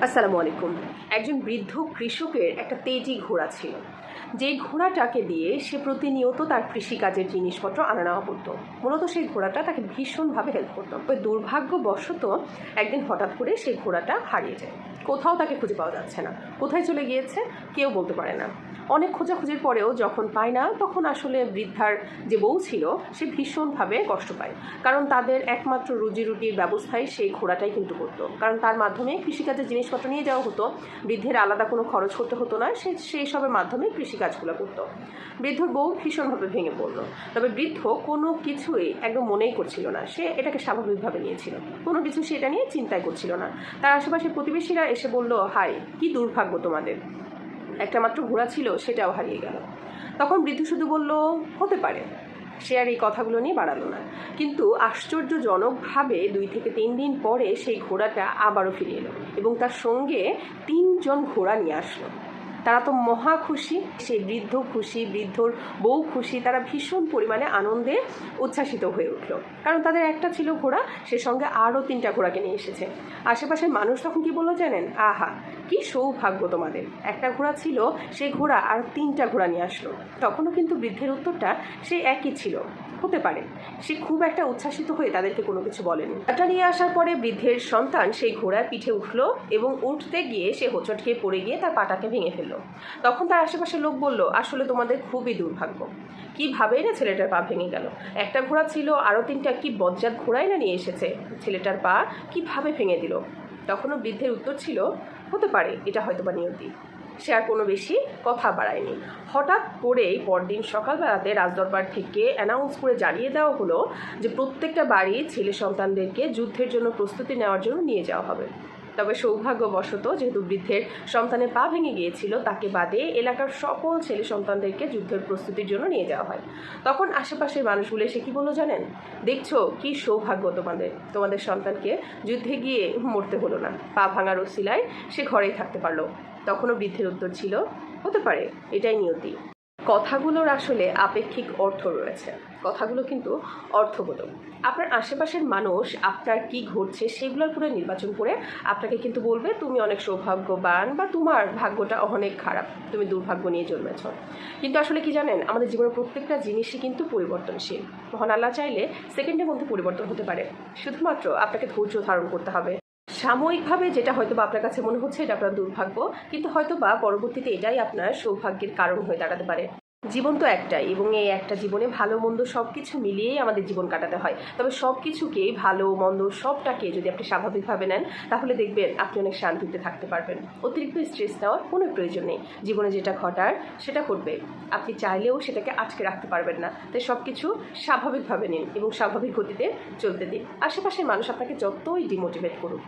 আসসালামু আলাইকুম। একজন বৃদ্ধ কৃষকের একটা তেজি ঘোড়া ছিল। যেই ঘোড়াটাকে দিয়ে সে প্রতিনিয়ত তার কৃষিকাজের জিনিসপত্র আনা নেওয়া করতো। মূলত সেই ঘোড়াটা তাকে ভীষণভাবে হেল্প করতো। ওই দুর্ভাগ্যবশত একদিন হঠাৎ করে সেই ঘোড়াটা হারিয়ে যায়। কোথাও তাকে খুঁজে পাওয়া যাচ্ছে না। কোথায় চলে গিয়েছে, কেউ বলতে পারে না। অনেক খোঁজাখুঁজির পরেও যখন পায় না, তখন আসলে বৃদ্ধার যে বউ ছিল, সে ভীষণভাবে কষ্ট পায়। কারণ তাদের একমাত্র রুজি রুটির ব্যবস্থায় সেই ঘোড়াটাই কিন্তু করতো। কারণ তার মাধ্যমে কৃষিকাজের জিনিসপত্র নিয়ে যাওয়া হতো, বৃদ্ধের আলাদা কোনো খরচ করতে হতো না, সে সেই সবের মাধ্যমে কৃষিকাজগুলো করতো। বৃদ্ধর বউ ভীষণভাবে ভেঙে পড়ল। তবে বৃদ্ধ কোনো কিছুই একদম মনেই করছিল না। সে এটাকে স্বাভাবিকভাবে নিয়েছিল। কোনো কিছু সে এটা নিয়ে চিন্তাই করছিল না। তার আশেপাশে প্রতিবেশীরা এসে বলল হাই কি দুর্ভাগ্য তোমাদের। একটা মাত্র ঘোড়া ছিল, সেটাও হারিয়ে গেল। তখন বৃদ্ধ শুধু বলল, হতে পারে। সে আর এই কথাগুলো নিয়ে বাড়ালো না। কিন্তু আশ্চর্যজনকভাবে দুই থেকে তিন দিন পরে সেই ঘোড়াটা আবারও ফিরে এলো এবং তার সঙ্গে তিনজন ঘোড়া নিয়ে আসলো। তারা তো মহা খুশি। সেই বৃদ্ধ খুশি, বৃদ্ধর বউ খুশি, তারা ভীষণ পরিমাণে আনন্দে উচ্ছ্বাসিত হয়ে উঠল। কারণ তাদের একটা ছিল ঘোড়া, সে সঙ্গে আরও তিনটা ঘোড়াকে নিয়ে এসেছে। আশেপাশের মানুষ তখন কি বলল জানেন? আহা, কি সৌভাগ্য তোমাদের। একটা ঘোড়া ছিল সেই ঘোড়া আর তিনটা ঘোড়া নিয়ে আসলো। তখনও কিন্তু বৃদ্ধের উত্তরটা সেই একই ছিল। হতে পারে। সে খুব একটা উচ্ছ্বাসিত হয়ে তাদেরকে কোনো কিছু বলেনি। ঘোড়াটা নিয়ে আসার পরে বৃদ্ধের সন্তান সেই ঘোড়ার পিঠে উঠল এবং উঠতে গিয়ে সে হোঁচট খেয়ে পড়ে গিয়ে তার পাটাকে ভেঙে ফেলল। তখন তার আশেপাশের লোক বলল, আসলে তোমাদের খুবই দুর্ভাগ্য। কীভাবে না ছেলেটার পা ভেঙে গেল? একটা ঘোড়া ছিল, আরও তিনটা কি বজ্জাত ঘোড়াই না নিয়ে এসেছে? ছেলেটার পা কীভাবে ভেঙে দিল? তখনও বৃদ্ধের উত্তর ছিল, হতে পারে, এটা হয়তো বা নিয়তি। সে আর কোনো বেশি কথা বাড়ায়নি। হঠাৎ করেই পরদিন সকালবেলাতে রাজদরবার থেকে অ্যানাউন্স করে জানিয়ে দেওয়া হলো যে প্রত্যেকটা বাড়ি ছেলে সন্তানদেরকে যুদ্ধের জন্য প্রস্তুতি নেওয়ার জন্য নিয়ে যাওয়া হবে। তবে সৌভাগ্যবশত যেহেতু বৃদ্ধের সন্তানের পা ভেঙে গিয়েছিল, তাকে বাদে এলাকার সকল ছেলে সন্তানদেরকে যুদ্ধের প্রস্তুতির জন্য নিয়ে যাওয়া হয়। তখন আশেপাশের মানুষগুলো এসে কি বলল জানেন? দেখছ, কি সৌভাগ্য তোমাদের। তোমাদের সন্তানকে যুদ্ধে গিয়ে মরতে হলো না। পা ভাঙার ওসিলায় সে ঘরেই থাকতে পারল। তখনও বৃদ্ধের উত্তর ছিল, হতে পারে, এটাই নিয়তি। কথাগুলোর আসলে আপেক্ষিক অর্থ রয়েছে। কথাগুলো কিন্তু অর্থবোধক। আপনার আশেপাশের মানুষ, আপনার কি ঘটছে সেগুলোর পুরো নির্বাচন করে আপনাকে কিন্তু বলবে, তুমি অনেক সৌভাগ্যবান বা তোমার ভাগ্যটা অনেক খারাপ। তুমি দুর্ভাগ্য নিয়ে জন্মেছ। কিন্তু আসলে কি জানেন, আমাদের জীবনের প্রত্যেকটা জিনিসই কিন্তু পরিবর্তনশীল। মহান আল্লাহ চাইলে সেকেন্ডের মধ্যে পরিবর্তন হতে পারে। শুধুমাত্র আপনাকে ধৈর্য ধারণ করতে হবে। সাময়িকভাবে যেটা হয়তো বা আপনার কাছে মনে হচ্ছে এটা আপনার দুর্ভাগ্য, কিন্তু হয়তো বা পরবর্তীতে এটাই আপনার সৌভাগ্যের কারণ হয়ে দাঁড়াতে পারে। জীবন তো একটাই এবং এই একটা জীবনে ভালো, মন্দ সব কিছু মিলিয়েই আমাদের জীবন কাটাতে হয়। তবে সব কিছুকে ভালো, মন্দ সবটাকে যদি আপনি স্বাভাবিকভাবে নেন, তাহলে দেখবেন আপনি অনেক শান্তিতে থাকতে পারবেন। অতিরিক্ত স্ট্রেস নেওয়ার কোনো প্রয়োজন নেই। জীবনে যেটা ঘটার সেটা ঘটবে। আপনি চাইলেও সেটাকে আটকে রাখতে পারবেন না। তাই সব কিছু স্বাভাবিকভাবে নিন এবং স্বাভাবিক গতিতে চলতে দিন। আশেপাশের মানুষ আপনাকে যতই ডিমোটিভেট করুক।